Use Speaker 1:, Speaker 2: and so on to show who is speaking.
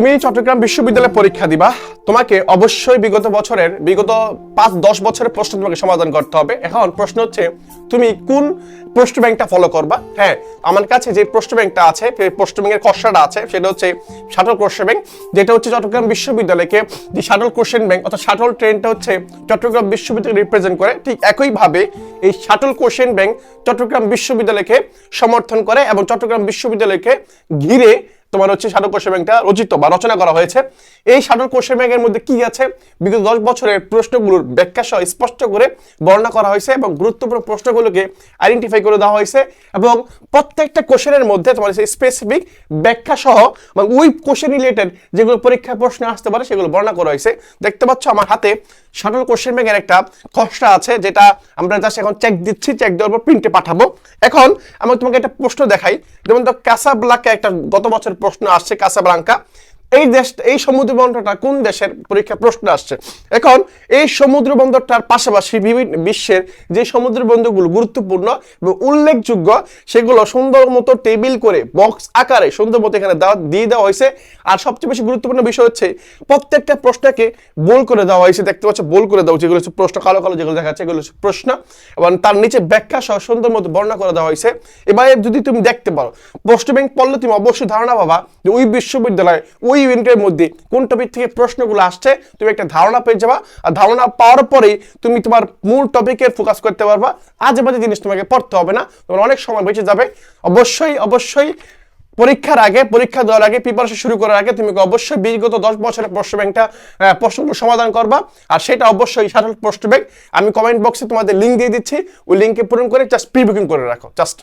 Speaker 1: তুমি চট্টগ্রাম বিশ্ববিদ্যালয়ে পরীক্ষা দিবা। তোমাকে অবশ্যই বিগত বছরের, বিগত পাঁচ, দশ বছরের প্রশ্ন তোমাকে সমাধান করতে হবে। এখন প্রশ্ন হচ্ছে, তুমি কোন প্রশ্ন ব্যাংকটা ফলো করবা? হ্যাঁ আমার কাছে যে প্রশ্ন ব্যাংকটা আছে প্রশ্ন ব্যাংকের খসড়াটা আছে, সেটা হচ্ছে শাটল কোশ্চেন ব্যাংক যেটা হচ্ছে চট্টগ্রাম বিশ্ববিদ্যালয়কে যে শাটল কোশ্চেন ব্যাংক অর্থাৎ শাটল ট্রেনটা হচ্ছে চট্টগ্রাম বিশ্ববিদ্যালয় রিপ্রেজেন্ট করে। ঠিক একইভাবে এই শাটল কোশ্চেন ব্যাংক চট্টগ্রাম বিশ্ববিদ্যালয়কে সমর্থন করে এবং চট্টগ্রাম বিশ্ববিদ্যালয়কে ঘিরে তোমার হচ্ছে শাটল কোশ্চেন ব্যাংকটা রচিত বা রচনা করা হয়েছে। এই শাটল কোশ্চেন ব্যাংকের মধ্যে কি আছে? বিগত দশ বছরের প্রশ্নগুলোর ব্যাখ্যা সহ স্পষ্ট করে বর্ণনা করা হয়েছে এবং গুরুত্বপূর্ণ প্রশ্নগুলোকে আইডেন্টিফাই করে দেওয়া হয়েছে এবং প্রত্যেকটা কোশ্চেনের মধ্যে তোমার স্পেসিফিক ব্যাখ্যা সহ এবং ওই কোশ্চেন রিলেটেড যেগুলো পরীক্ষায় প্রশ্ন আসতে পারে সেগুলো বর্ণনা করা হয়েছে। দেখতে পাচ্ছ আমার হাতে শাটল কোশ্চেন ব্যাংকের একটা খসড়া আছে যেটা আমরা জাস্ট এখন চেক দিচ্ছি চেক দেওয়ার পর প্রিন্টে পাঠাবো। এখন আমি তোমাকে একটা প্রশ্ন দেখাই। যেমন তো কাসাব্লাঙ্কা একটা গত বছর প্রশ্ন আসছে কাসাব্লাঙ্কা। এই দেশ, এই সমুদ্র বন্দরটা কোন দেশের পরীক্ষা প্রশ্ন আসছে? এখন এই সমুদ্র বন্দরটার পাশাপাশি বিভিন্ন বিশ্বের যে সমুদ্র বন্দরগুলো গুরুত্বপূর্ণ এবং উল্লেখযোগ্য, সেগুলো সুন্দর মতো টেবিল করে, বক্স আকারে সুন্দর মতো এখানে দেওয়া, দিয়ে দেওয়া হয়েছে। আর সবচেয়ে বেশি গুরুত্বপূর্ণ বিষয় হচ্ছে, প্রত্যেকটা প্রশ্নকে বোল করে দেওয়া হয়েছে। দেখতে পাচ্ছ বোল করে দেওয়া যেগুলো হচ্ছে প্রশ্ন, কালো কালো যেগুলো দেখা যাচ্ছে এগুলো হচ্ছে প্রশ্ন। এবং তার নিচে ব্যাখ্যা সহ সুন্দর মতো বর্ণনা করে দেওয়া হয়েছে। এবারে যদি তুমি দেখতে পারো, প্রশ্ন ব্যাংক পড়লে তুমি অবশ্যই ধারণা পাবা যে ওই বিশ্ববিদ্যালয়, ওই ইভেন্টের মধ্যে কোন টপিক থেকে প্রশ্নগুলো আসছে, তুমি একটা ধারণা পেয়ে যাবা। আর ধারণা পাওয়ার পরেই তুমি তোমার মূল টপিকে ফোকাস করতে পারবা। আজে বাজে জিনিস তোমাকে পড়তে হবে না, তোমার অনেক সময় বেঁচে যাবে। অবশ্যই অবশ্যই পরীক্ষার আগে, পরীক্ষা দেওয়ার আগে প্রিপারেশন শুরু করার আগে তুমি অবশ্যই বিগত দশ বছরের প্রশ্ন ব্যাংকটা প্রশ্নগুলো সমাধান করবা। আর সেটা অবশ্যই সাধারণ প্রশ্ন ব্যাংক। আমি কমেন্ট বক্সে তোমাদের লিঙ্ক দিয়ে দিচ্ছি। ওই লিঙ্কে পূরণ করে জাস্ট প্রি বুকিং করে রাখো জাস্ট